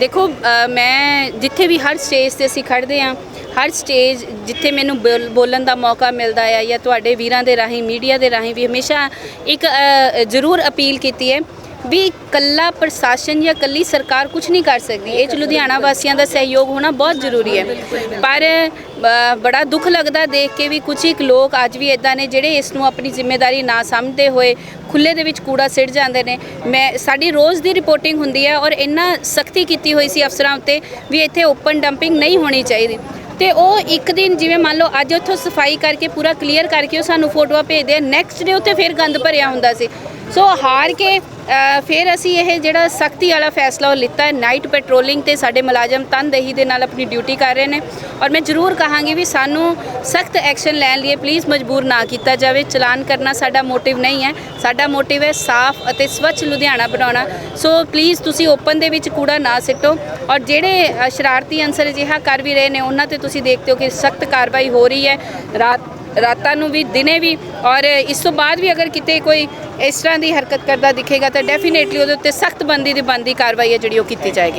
ਦੇਖੋ ਮੈਂ ਜਿੱਥੇ ਵੀ ਹਰ ਸਟੇਜ ਤੇ ਅਸੀਂ ਖੜਦੇ ਆ ਹਰ ਸਟੇਜ ਜਿੱਥੇ ਮੈਨੂੰ ਬੋਲ- ਬੋਲਣ ਦਾ ਮੌਕਾ ਮਿਲਦਾ ਆ ਜਾਂ ਤੁਹਾਡੇ ਵੀਰਾਂ ਦੇ ਰਾਹੀਂ ਮੀਡੀਆ ਦੇ ਰਾਹੀਂ ਵੀ ਹਮੇਸ਼ਾ ਇੱਕ ਜ਼ਰੂਰ ਅਪੀਲ ਕੀਤੀ ਹੈ। ਵੀ ਇਕੱਲਾ ਪ੍ਰਸ਼ਾਸਨ ਜਾਂ ਇਕੱਲੀ ਸਰਕਾਰ ਕੁਝ ਨਹੀਂ ਕਰ ਸਕਦੀ। ਇਹ 'ਚ ਲੁਧਿਆਣਾ ਵਾਸੀਆਂ ਦਾ ਸਹਿਯੋਗ ਹੋਣਾ ਬਹੁਤ ਜ਼ਰੂਰੀ ਹੈ। ਪਰ ਬੜਾ ਦੁੱਖ ਲੱਗਦਾ ਦੇਖ ਕੇ ਵੀ ਕੁਝ ਇੱਕ ਲੋਕ ਅੱਜ ਵੀ ਇਦਾਂ ਨੇ ਜਿਹੜੇ ਇਸ ਨੂੰ ਆਪਣੀ ਜ਼ਿੰਮੇਵਾਰੀ ਨਾ ਸਮਝਦੇ ਹੋਏ ਖੁੱਲੇ ਦੇ ਵਿੱਚ ਕੂੜਾ ਸਿੱਟ ਜਾਂਦੇ ਨੇ। ਮੈਂ, ਸਾਡੀ ਰੋਜ਼ ਦੀ ਰਿਪੋਰਟਿੰਗ ਹੁੰਦੀ ਹੈ ਔਰ ਇੰਨਾ ਸਖਤੀ ਕੀਤੀ ਹੋਈ ਸੀ ਅਫਸਰਾਂ ਉੱਤੇ ਵੀ ਇੱਥੇ ਓਪਨ ਡੰਪਿੰਗ ਨਹੀਂ ਹੋਣੀ ਚਾਹੀਦੀ। ਤੇ ਉਹ ਇੱਕ ਦਿਨ ਜਿਵੇਂ ਮੰਨ ਲਓ ਅੱਜ ਉੱਥੋਂ ਸਫ਼ਾਈ ਕਰਕੇ ਪੂਰਾ ਕਲੀਅਰ ਕਰਕੇ ਉਹ ਸਾਨੂੰ ਫੋਟੋਆਂ ਭੇਜਦੇ ਆ, ਨੈਕਸਟ ਡੇ ਉੱਤੇ ਫਿਰ ਗੰਦ ਭਰਿਆ ਹੁੰਦਾ ਸੀ। ਸੋ ਹਾਰ ਕੇ ਫਿਰ ਅਸੀਂ ਇਹ ਜਿਹੜਾ ਸਖਤੀ ਵਾਲਾ ਫੈਸਲਾ ਉਹ ਲਿੱਤਾ ਨਾਈਟ ਪੈਟਰੋਲਿੰਗ ਤੇ ਸਾਡੇ ਮੁਲਾਜ਼ਮ ਤਨਦੇਹੀ ਦੇ ਨਾਲ ਆਪਣੀ ਡਿਊਟੀ ਕਰ ਰਹੇ ਨੇ। ਔਰ ਮੈਂ ਜ਼ਰੂਰ ਕਹਾਂਗੀ ਵੀ ਸਾਨੂੰ ਸਖਤ ਐਕਸ਼ਨ ਲੈਣ ਲਈ ਪਲੀਜ਼ ਮਜਬੂਰ ਨਾ ਕੀਤਾ ਜਾਵੇ। ਚਲਾਨ ਕਰਨਾ ਸਾਡਾ ਮੋਟਿਵ ਨਹੀਂ ਹੈ। ਸਾਡਾ ਮੋਟਿਵ ਹੈ ਸਾਫ਼ ਅਤੇ ਸਵੱਛ ਲੁਧਿਆਣਾ ਬਣਾਉਣਾ। ਸੋ ਪਲੀਜ਼ ਤੁਸੀਂ ਓਪਨ ਦੇ ਵਿੱਚ ਕੂੜਾ ਨਾ ਸਿੱਟੋ। ਔਰ ਜਿਹੜੇ ਸ਼ਰਾਰਤੀ ਅੰਸਰ ਅਜਿਹਾ ਕਰ ਵੀ ਰਹੇ ਨੇ, ਉਹਨਾਂ ਤੇ ਤੁਸੀਂ ਦੇਖਦੇ ਹੋ ਕਿ ਸਖਤ ਕਾਰਵਾਈ ਹੋ ਰਹੀ ਹੈ। ਰਾਤ ਰਾਤਾਂ ਨੂੰ ਵੀ, ਦਿਨੇ ਵੀ ਔਰ ਇਸ ਤੋਂ ਬਾਅਦ ਵੀ ਅਗਰ ਕਿਤੇ ਕੋਈ ਇਸ ਤਰ੍ਹਾਂ ਦੀ ਹਰਕਤ ਕਰਦਾ ਦਿਖੇਗਾ ਤਾਂ ਡੈਫੀਨੇਟਲੀ ਉਹਦੇ ਉੱਤੇ ਸਖਤ ਬੰਦੀ ਦੀ ਬੰਦੀ ਕਾਰਵਾਈ ਹੈ ਜਿਹੜੀ ਉਹ ਕੀਤੀ ਜਾਏਗੀ।